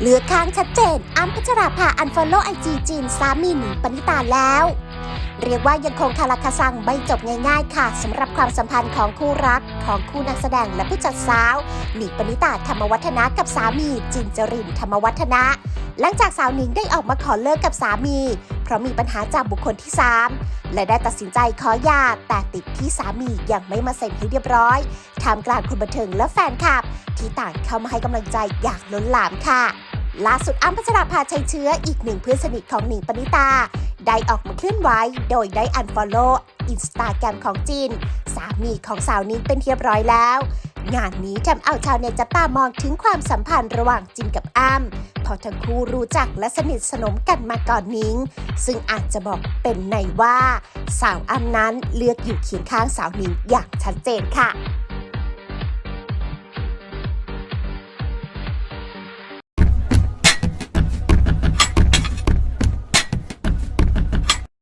เหลือค้างชัดเจน อ้ำพัชราภาอันฟอลโล่ไอจีจีนสามีหนิงปณิตาแล้ว เรียกว่ายังคงคาราคาซังไม่จบง่าย ๆ ค่ะสำหรับความสัมพันธ์ของคู่รักของคู่นักแสดงและผู้จัดสาวหนิงปณิตาธรรมวัฒนะกับสามีจินจรินธรรมวัฒนะ หลังจากสาวหนิงได้ออกมาขอเลิกกับสามี เพราะมีปัญหาจากบุคคลที่ 3 และได้ตัดสินใจขอหย่าแต่ติดที่สามียังไม่มาเซ็นให้เรียบร้อยท่ามกลางคนบันเทิงและแฟนคลับ ที่ต่างเข้ามาให้กำลังใจอย่างล้นหลามค่ะ ล่าสุดอ้ำพัชราภาชัยเชื้ออีกหนึ่งเพื่อนสนิทของหนิงปณิตา ได้ออกมาเคลื่อนไหวโดยได้อันฟอลโล่อินสตาแกรมของจินสามีของสาวนิ้งเป็นเรียบร้อยแล้ว งานนี้ทำเอาชาวเน็ตจับตามองถึงความสัมพันธ์ระหว่างจินกับอ้ำเพราะทั้งคู่รู้จักและสนิทสนมกันมาก่อนนิ้ง ซึ่งอาจจะบอกเป็นในว่า สาวอ้ำนั้นเลือกอยู่เคียงข้างสาวนิ้งอย่างชัดเจนค่ะ